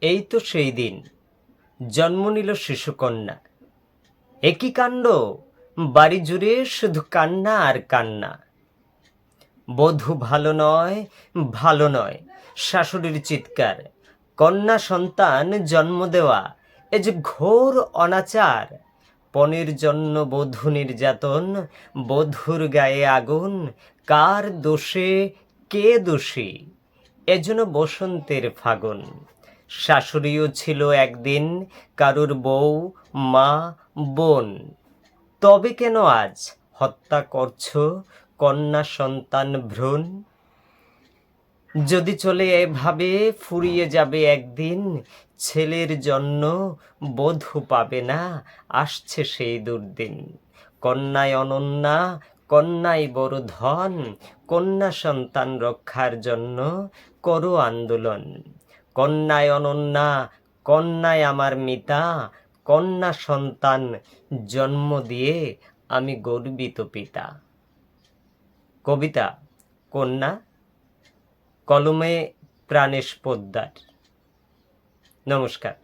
এই তো সেই দিন। জন্ম নিল শিশুকন্যা। একই কাণ্ড, বাড়ি জুড়ে শুধু কান্না আর কান্না। বধূ ভালো নয় ভালো নয়, শাশুড়ির চিৎকার। কন্যা সন্তান জন্ম দেওয়া, এ যে ঘোর অনাচার। পনেরো জন্য বধূ নির্যাতন, বধূর গায়ে আগুন, কার দোষে, কে দোষী? এজন্য বসন্তের ফাগুন। শাশুড়িও ছিল একদিন কারুর বউ, মা, বোন। তবে কেন আজ হত্যা করছ কন্যা সন্তান ভ্রূণ? যদি চলে এভাবে ফুরিয়ে যাবে একদিন, ছেলের জন্য বধূ পাবে না, আসছে সেই দুর্দিন। কন্যায় অনন্যা কন্যাই বড় ধন, কন্যা সন্তান রক্ষার জন্য করো আন্দোলন। কন্যায় অনন্যা, কন্যায় আমার মিতা, কন্যা সন্তান জন্ম দিয়ে আমি গর্বিত পিতা। কবিতা, কন্যা, কলমে প্রাণেশ পোদ্দার। নমস্কার।